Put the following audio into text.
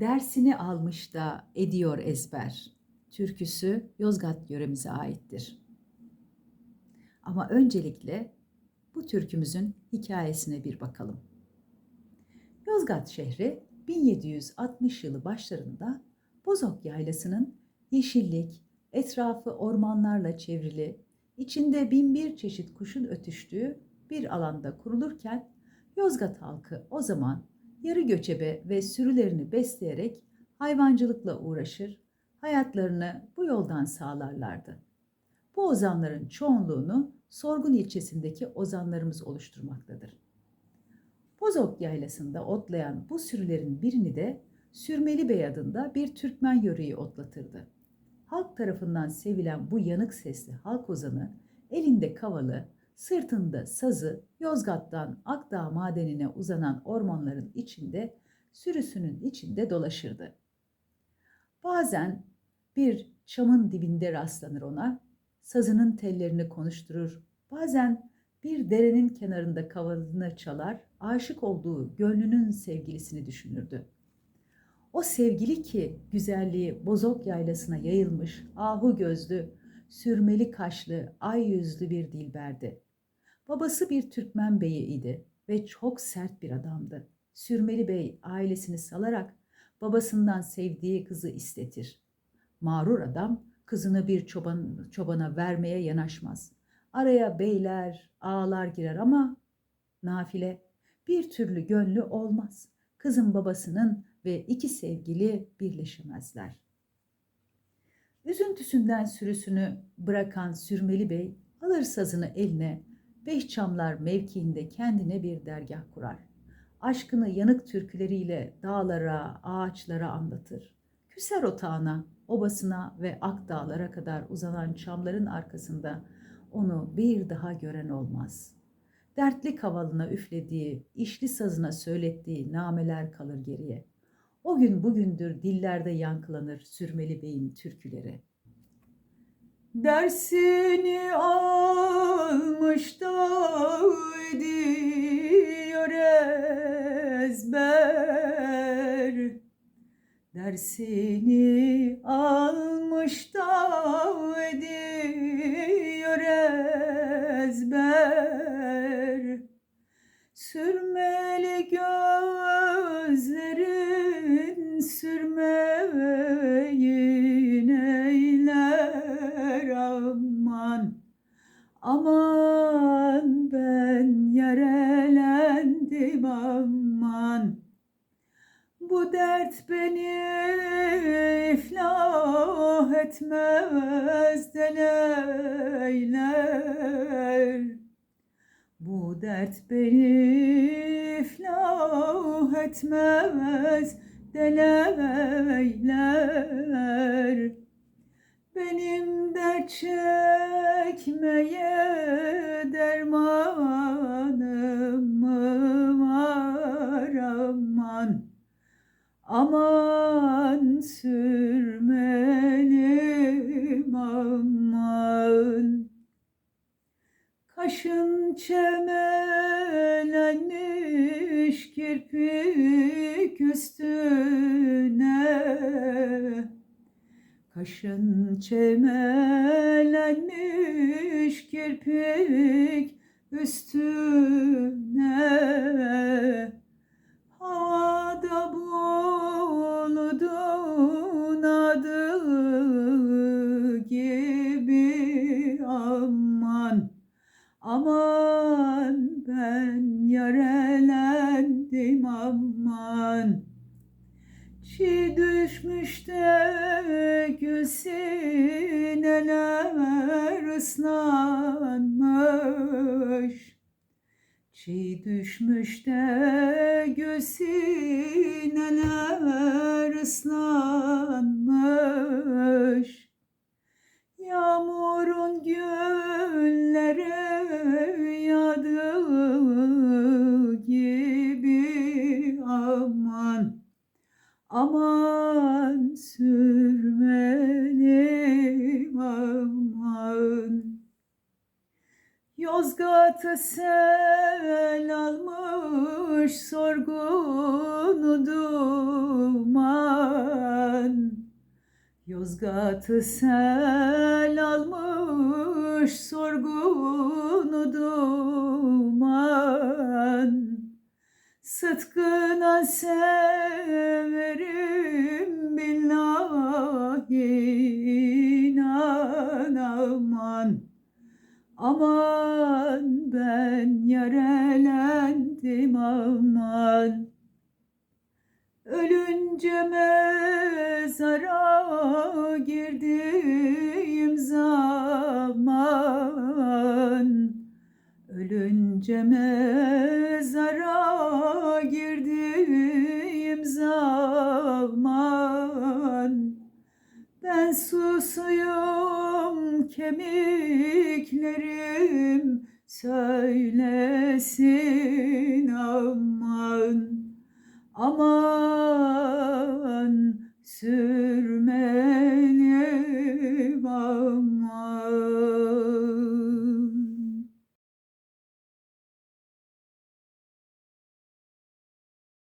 Dersini almış da ediyor ezber. Türküsü Yozgat yöremize aittir. Ama öncelikle bu türkümüzün hikayesine bir bakalım. Yozgat şehri 1760 yılı başlarında Bozok Yaylası'nın yeşillik, etrafı ormanlarla çevrili, içinde binbir çeşit kuşun ötüştüğü bir alanda kurulurken Yozgat halkı o zaman yarı göçebe ve sürülerini besleyerek hayvancılıkla uğraşır, hayatlarını bu yoldan sağlarlardı. Bu ozanların çoğunluğunu Sorgun ilçesindeki ozanlarımız oluşturmaktadır. Bozok yaylasında otlayan bu sürülerin birini de Sürmeli Bey adında bir Türkmen yöreği otlatırdı. Halk tarafından sevilen bu yanık sesli halk ozanı elinde kavalı, sırtında sazı Yozgat'tan Akdağ madenine uzanan ormanların içinde sürüsünün içinde dolaşırdı. Bazen bir çamın dibinde rastlanır ona, sazının tellerini konuşturur, bazen bir derenin kenarında kavalını çalar, aşık olduğu gönlünün sevgilisini düşünürdü. O sevgili ki güzelliği bozok yaylasına yayılmış, ahu gözlü, sürmeli kaşlı, ay yüzlü bir dilberdi. Babası bir Türkmen beyi idi ve çok sert bir adamdı. Sürmeli Bey ailesini salarak babasından sevdiği kızı istetir. Mağrur adam kızını bir çoban, çobana vermeye yanaşmaz. Araya beyler, ağalar girer ama nafile bir türlü gönlü olmaz. Kızın babasının ve iki sevgili birleşemezler. Üzüntüsünden sürüsünü bırakan Sürmeli Bey alır sazını eline, Beşçamlar mevkiinde kendine bir dergah kurar. Aşkını yanık türküleriyle dağlara, ağaçlara anlatır. Küser otağına, obasına ve ak dağlara kadar uzanan çamların arkasında onu bir daha gören olmaz. Dertli kavalına üflediği, işli sazına söylettiği nameler kalır geriye. O gün bugündür dillerde yankılanır Sürmeli Bey'in türküleri. Dersini almış da ediyor ezber. Dersini almış da ediyor ezber. Sürmeli gözlerin ben yarelendim aman Bu dert beni iflah etmez deneyler bu dert beni iflah etmez deleyler. Benim dert çekmeye Aman sürmelim aman. Kaşın çemelenmiş kirpik üstüne Kaşın çemelenmiş kirpik üstüne Aman ben yarelendim aman. Çiğ düşmüş de gül sineler ıslanmış. Çiğ düşmüş de gül sineler ıslanmış Aman sürmelim aman. Yozgat'ı sel almış sorgunu duman. Yozgat'ı sel almış sorgunu duman. Sıtkına severim Aman ben yarelendim aman. Ölünce mezara girdiğim zaman Ölünce mezara girdiğim zaman Ben susuyum kemiklerim söylesin aman aman sürmenim aman.